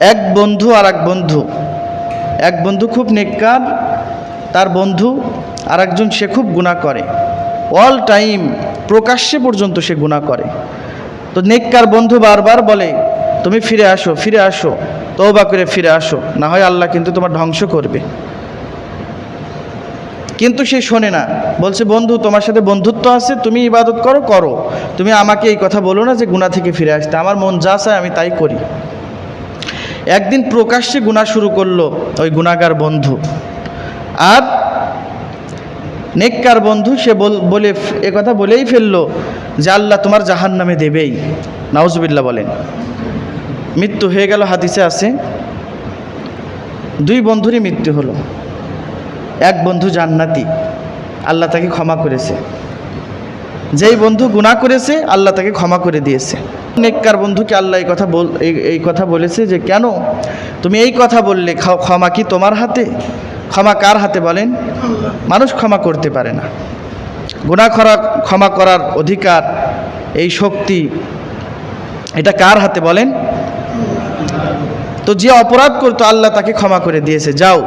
এক বন্ধু আর এক বন্ধু। এক বন্ধু খুব নেককার, তার বন্ধু আর একজন সে খুব গুণা করে। অল টাইম প্রকাশ্যে পর্যন্ত সে গুণা করে। তো নেককার বন্ধু বারবার বলে, তুমি ফিরে আসো ফিরে আসো তৌবা করে ফিরে আসো। না হয় আল্লাহ কিন্তু তোমার ধ্বংস করবে। কিন্তু সে শোনে না। বলছে, বন্ধু, তোমার সাথে বন্ধুত্ব আছে, তুমি ইবাদত করো করো। তুমি আমাকে এই কথা বলো না যে গুণা থেকে ফিরে আসতে। আমার মন যা চায় আমি তাই করি। একদিন প্রকাশ্যে গুণা শুরু করল ওই গুণাগার বন্ধু। আর নেককার বন্ধু সে বল- এ কথা বলেই ফেলল যে আল্লাহ তোমার জাহান নামে দেবেই। নাউজুবিল্লাহ বলেন। মৃত্যু হয়ে গেল, হাদিসে আছে। দুই বন্ধুরই মৃত্যু হলো। এক বন্ধু জান্নাতি, আল্লাহ তাকে ক্ষমা করেছে। যেই বন্ধু গুনাহ করেছে, আল্লাহ তাকে ক্ষমা করে দিয়েছে। নেককার বন্ধুকে আল্লাহ এই কথা বল এই- কথা বলেছে যে, কেন? তুমি এই কথা বললে ক্ষমা কি তোমার হাতে? ক্ষমা কার হাতে বলেন? মানুষ ক্ষমা করতে পারে না। গুনাহ করা, ক্ষমা করার অধিকার, এই শক্তি, এটা কার হাতে বলেন? তো যে অপরাধ করতো, আল্লাহ তাকে ক্ষমা করে দিয়েছে। যাও,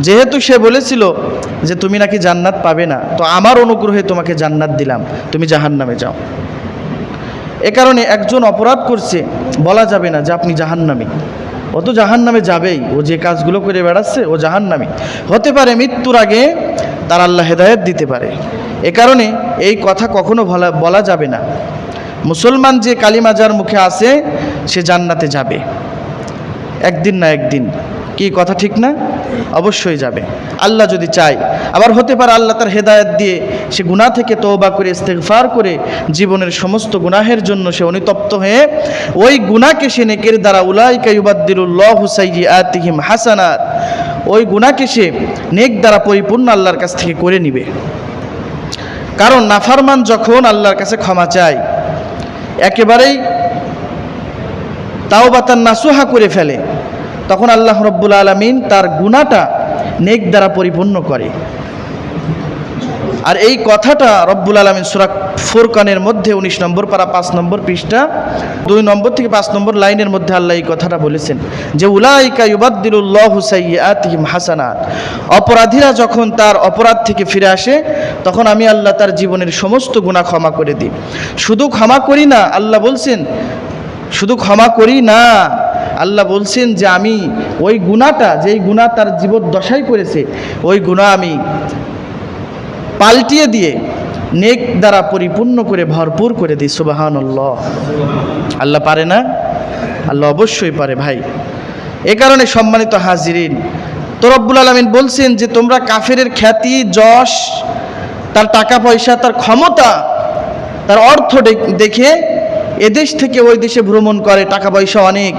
যেহেতু সে বলেছিল যে, তুমি নাকি জান্নাত পাবে না, তো আমার অনুগ্রহে তোমাকে জান্নাত দিলাম, তুমি জাহান নামে যাও। এ কারণে একজন অপরাধ করছে, বলা যাবে না যে আপনি জাহান্নামী। ও তো জাহান নামে যাবেই, ও যে কাজগুলো করে বেড়াচ্ছে, ও জাহান নামী হতে পারে মৃত্যুর আগে তার আল্লাহ হেদায়ত দিতে পারে। এ কারণে এই কথা কখনো বলা বলা যাবে না। মুসলমান যে কালিমাজার মুখে আছে, সে জান্নাতে যাবে। একদিন না একদিন। কি কথা ঠিক না? অবশ্যই যাবে। আল্লাহ যদি চায়, আবার হতে পারে আল্লাহ তার হেদায়ত দিয়ে সে গুনাহ থেকে তওবা করে, ইস্তেগফার করে জীবনের সমস্ত গুনাহের জন্য সে অনুতপ্ত হয়ে ওই গুনাহকে সে নেকের দ্বারা উলাইকা ইউবাদ্দিলুল্লাহ সাইয়্যাতিহিম হাসানাত, ওই গুনাহকে সে নেক দ্বারা পরিপূর্ণ আল্লাহর কাছ থেকে করে নিবে। কারণ নাফারমান যখন আল্লাহর কাছে ক্ষমা চায়, একেবারেই তাও বা তার নাসুহা করে ফেলে তখন আল্লাহ রব্বুল আলমিন তার গুণাটা নেক দ্বারা পরিপূর্ণ করে। আর এই কথাটা রব্বুল আলমিন সুরাক ফোরকানের মধ্যে উনিশ নম্বর পারা পাঁচ নম্বর পৃষ্ঠা, দুই নম্বর থেকে পাঁচ নম্বর লাইনের মধ্যে আল্লাহ এই কথাটা বলেছেন যে, উলাইকা ইউবাদ্দিলুল্লাহ হুসাইয়াতিহিম হাসানাত। অপরাধীরা যখন তার অপরাধ থেকে ফিরে আসে, তখন আমি আল্লাহ তার জীবনের সমস্ত গুণা ক্ষমা করে দিই। শুধু ক্ষমা করি না, আল্লাহ বলছেন, শুধু ক্ষমা করি না আল্লাহ বলছেন যে আমি ওই গুণাটা যেই গুণা তার জীবন দশাই করেছে ওই গুণা আমি পাল্টিয়ে দিয়ে নেক দ্বারা পরিপূর্ণ করে ভরপুর করে দিই সুবাহান আল্লাহ পারে না? আল্লাহ অবশ্যই পারে ভাই। এ কারণে সম্মানিত হাজিরিন, তো রব্বুল আলমিন বলছেন যে তোমরা কাফেরের খ্যাতি, যশ, তার টাকা পয়সা, তার ক্ষমতা, তার অর্থ দেখে এদেশ থেকে ওই দেশে ভ্রমণ করে, টাকা পয়সা অনেক।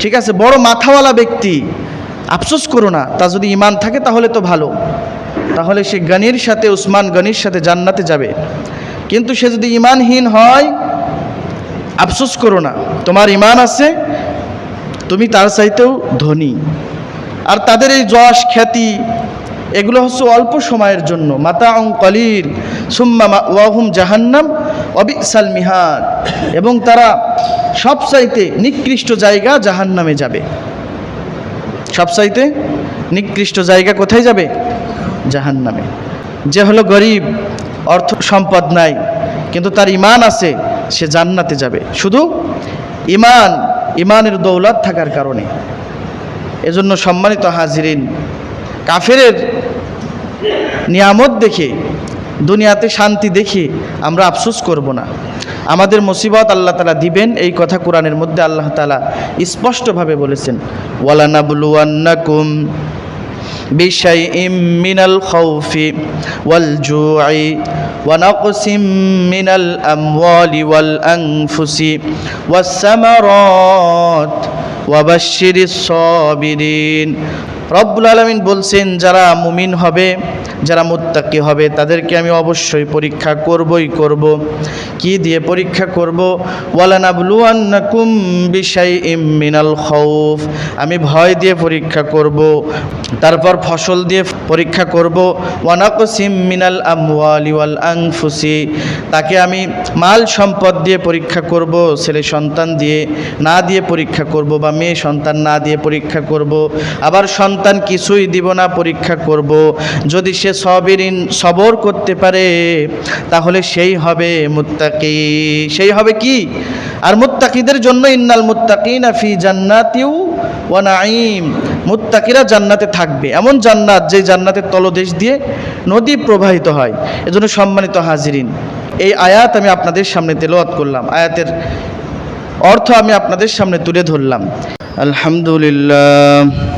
ঠিক আছে, বড় মাথাওয়ালা ব্যক্তি। আফসোস করো না তা যদি ইমান থাকে তাহলে তো ভালো। তাহলে সে গানির সাথে, উসমান গানির সাথে জান্নাতে যাবে। কিন্তু সে যদি ইমানহীন হয়, আফসোস করো না। তোমার ইমান আছে, তুমি তার চাইতেও ধনী। আর তাদের এই যশ, খ্যাতি এগুলো হচ্ছে অল্প সময়ের জন্য। মাতা অং কলিল, সুম্মা ওয়াহুম জাহান্নাম, অবিসাল মিহাদ। এবং তারা সবচাইতে নিকৃষ্ট জায়গা জাহান্নামে যাবে। সবচাইতে নিকৃষ্ট জায়গা কোথায় যাবে? জাহান্নামে। যে হলো গরিব, অর্থ সম্পদ নাই, কিন্তু তার ইমান আছে, সে জান্নাতে যাবে। শুধু ইমান ইমানের দৌলত থাকার কারণে। এজন্য সম্মানিত হাজিরিন, কাফেরের নিয়ামত দেখে দুনিয়াতে শান্তি দেখে আমরা আফসোস করব না আমাদের মুসিবত আল্লাহ তালা দিবেন এই কথা কোরআনের মধ্যে আল্লাহ তালা স্পষ্টভাবে বলেছেন ওয়ালানাবলুয়ান্নাকুম بشيء من الخوف والجوع ونقص من الأموال والأنفس والثمرات وبشر الصابرين রব্বুল আলমিন বলছেন, যারা মুমিন হবে, যারা মুত্তাকি হবে, তাদেরকে আমি অবশ্যই পরীক্ষা করবই করব। কি দিয়ে পরীক্ষা করব? ওয়ালানাবলুয়ান্নাকুম বিশাই মিনাল খৌফ আমি ভয় দিয়ে পরীক্ষা করব, তারপর ফসল দিয়ে পরীক্ষা করব। ওয়ানাকসিম মিনাল ওয়াল আনফুসি। তাকে আমি মাল সম্পদ দিয়ে পরীক্ষা করব, ছেলে সন্তান দিয়ে না দিয়ে পরীক্ষা করব বা মেয়ে সন্তান না দিয়ে পরীক্ষা করব। আবার সন্তান কিছুই দিব না, পরীক্ষা করব। যদি সে সবিরিন সবর করতে পারে, তাহলে সেই হবে মুত্তাকি। সেই হবে কি? আর মুত্তাকিদের জন্য ইন্নাল মুত্তাকিনা ফি জান্নাতিউ ওয়া নাঈম। মুত্তাকিরা জান্নাতে থাকবে। এমন জান্নাত যে জান্নাতের তলদেশ দিয়ে নদী প্রবাহিত হয়। এজন্য সম্মানিত হাজিরিন, এই আয়াত আমি আপনাদের সামনে তেলাওয়াত করলাম। আয়াতের অর্থ আমি আপনাদের সামনে তুলে ধরলাম। আলহামদুলিল্লাহ।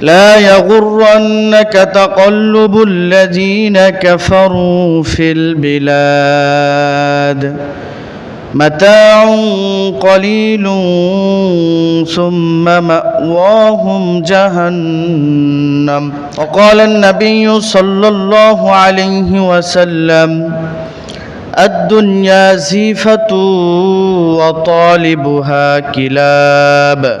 لا يغرنك تقلب الذين كفروا في البلاد متاع قليل ثم مأواهم جهنم وقال النبي صلى الله عليه وسلم الدنيا زيفة وطالبها كلاب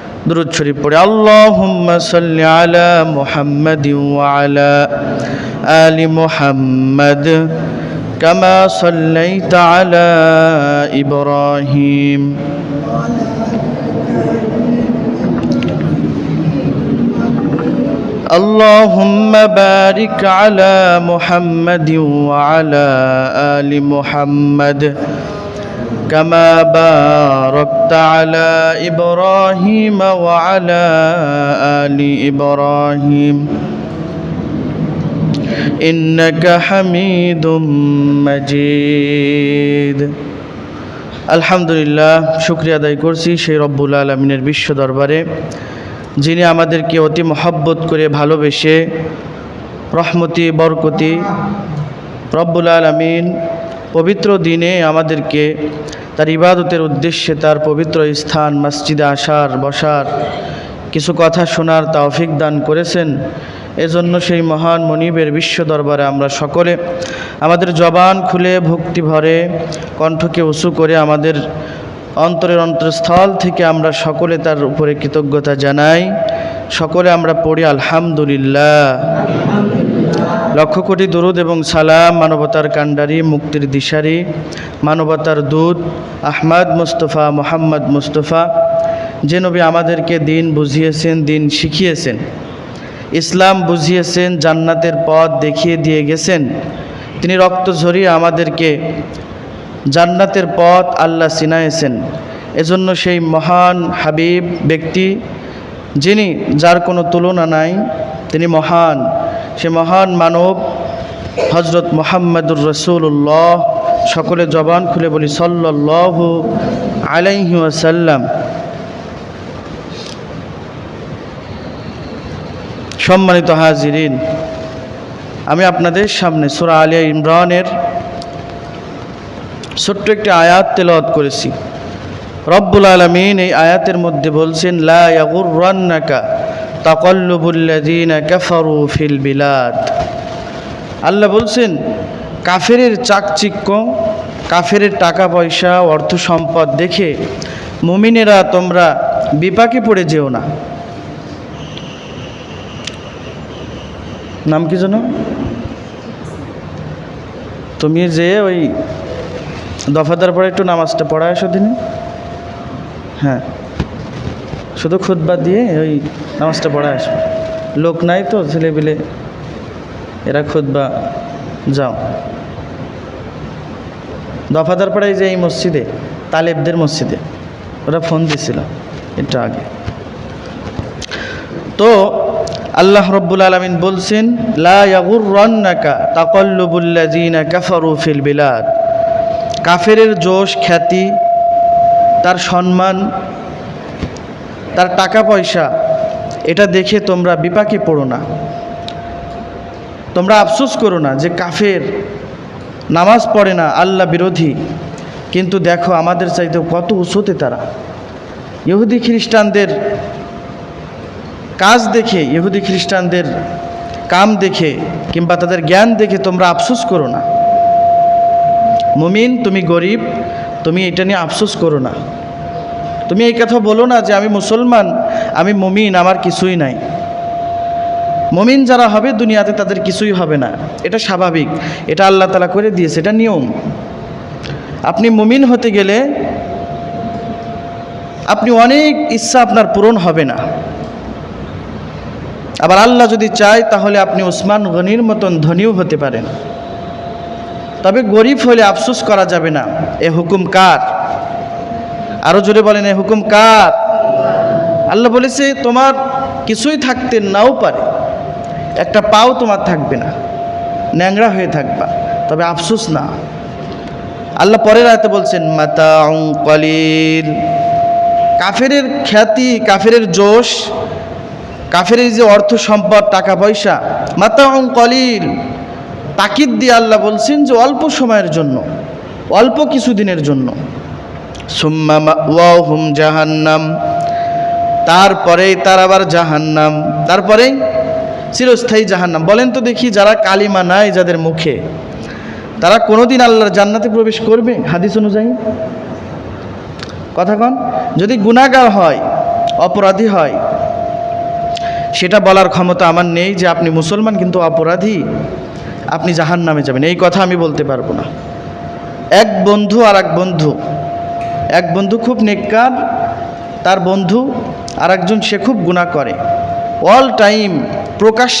درود شریف پڑھے اللهم صل على محمد وعلى آل محمد كما صليت على إبراهيم. اللهم بارك على محمد وعلى آل محمد محمد كما باركت على إبراهيم وعلى آل إبراهيم إنك حميد مجيد আলহামদুলিল্লাহ শুক্রিয়া আদায় করছি সেই রব্বুল আলমিনের বিশ্ব দরবারে যিনি আমাদেরকে অতি মহব্বত করে ভালোবেসে রহমতি বরকতি রব্বুল আলমিন পবিত্র দিনে আমাদেরকে তার ইবাদতের উদ্দেশ্যে তার পবিত্র স্থান, মসজিদে আসার, বসার কিছু কথা শোনার তৌফিক দান করেছেন। এজন্য সেই মহান মনিবের বিশ্ব দরবারে আমরা সকলে আমাদের জবান খুলে, ভক্তি ভরে, কণ্ঠকে উঁচু করে আমাদের অন্তরের অন্তরস্থল থেকে আমরা সকলে তার উপরে কৃতজ্ঞতা জানাই। সকলে আমরা পড়ি, আলহামদুলিল্লাহ। লক্ষ কোটি দরুদ এবং সালাম, মানবতার কাণ্ডারি, মুক্তির দিশারি, মানবতার দূত, আহমদ মুস্তফা, মোহাম্মদ মুস্তফা, যে নবী আমাদেরকে দিন বুঝিয়েছেন, দিন শিখিয়েছেন। ইসলাম বুঝিয়েছেন, জান্নাতের পথ দেখিয়ে দিয়ে গেছেন। তিনি রক্ত ঝরিয়ে আমাদেরকে জান্নাতের পথ আল্লাহ সিনাইয়েছেন এজন্য সেই মহান হাবিব ব্যক্তি, যিনি যার কোনো তুলনা নাই, তিনি মহান। সে মহান মানব হজরত মোহাম্মদুর রসুল্লাহ সকলে জবান খুলে বলি সল্লাহ আলাইহি ওয়াসাল্লাম। সম্মানিত হাজিরিন, আমি আপনাদের সামনে সুরা আলিয়া ইমরানের ছোট্ট একটি আয়াত তেলাওয়াত করেছি। রব্বুল আলমিন এই আয়াতের মধ্যে বলছেন, লা ইয়াগুররান্নাকা ফিল আল্লাহ বলছেন, কাফেরের চাকচিক্য কাফের টাকা পয়সা অর্থ সম্পদ দেখে মুমিনেরা তোমরা বিপাকে পড়ে যেও না। নাম কি যেন? তুমি যে ওই দফাদার পরে একটু নামাজটা পড়ায় আসো দিনে। হ্যাঁ। শুধু খুতবা দিয়ে ওই নামাজটা পড়ায় আসবে লোক নাই তো ছেলেবেলে এরা খুতবা, যাও। দফাদার পাড়ায় যে এই মসজিদে, তালেবদের মসজিদে, ওরা ফোন দিছিল একটু আগে। তো আল্লাহ রব্বুল আলমিন বলছেন কাফেরের জোশ খ্যাতি, তার সম্মান তার টাকা পয়সা, এটা দেখে তোমরা বিপাকে পড়ো না। তোমরা আফসোস করো না যে কাফের নামাজ পড়ে না, আল্লাহ বিরোধী। কিন্তু দেখো আমাদের চাইতে কত উঁচুতে তারা। ইহুদি খ্রিস্টানদের কাজ দেখে, ইহুদি খ্রিস্টানদের কাম দেখে কিংবা তাদের জ্ঞান দেখে তোমরা আফসোস করো না। মুমিন, তুমি গরিব, তুমি এটা নিয়ে আফসোস করো না। তুমি এই কথা বলো না যে আমি মুসলমান, আমি মমিন, আমার কিছুই নাই। মমিন যারা হবে দুনিয়াতে তাদের কিছুই হবে না। এটা স্বাভাবিক। এটা আল্লাহ তালা করে দিয়েছে, এটা নিয়ম। আপনি মুমিন হতে গেলে আপনি অনেক ইচ্ছা আপনার পূরণ হবে না। আবার আল্লাহ যদি চায়, তাহলে আপনি ওসমান গনির মতন ধনীও হতে পারেন। তবে গরিব হলে আফসোস করা যাবে না। এ হুকুম কার? আরও জোরে বলেন, এ হুকুম কার? আল্লাহ বলেছে, তোমার কিছুই থাকতে নাও পারে, একটা পাও তোমার থাকবে না ন্যাংরা হয়ে থাকবা, তবে আফসোস না। আল্লাহ পরের আয়তে বলছেন মাতা কলিল। কাফেরের খ্যাতি, কাফেরের জোশ কাফেরের যে অর্থ সম্পদ, টাকা পয়সা মাতা কলিল। তাকিদ দিয়ে আল্লাহ বলছেন যে অল্প সময়ের জন্য, অল্প কিছু দিনের জন্য। সুম্মা ওয়াহুম জাহান্নাম। তারপরেই তার আবার জাহান্নাম। তারপরেই চিরস্থায়ী জাহান্নাম। বলেন তো দেখি যারা কালিমা নাই যাদের মুখে, তারা কোনোদিন আল্লাহর জান্নাতে প্রবেশ করবে? হাদিস অনুযায়ী। কথা কন। যদি গুণাগার হয়, অপরাধী হয়, সেটা বলার ক্ষমতা আমার নেই যে আপনি মুসলমান, কিন্তু অপরাধী, আপনি জাহান নামে যাবেন। এই কথা আমি বলতে পারব না। এক বন্ধু আর এক বন্ধু এক বন্ধু খুব নেককার, তার বন্ধু আর একজন সে খুব গুণা করে। অল টাইম প্রকাশ্যে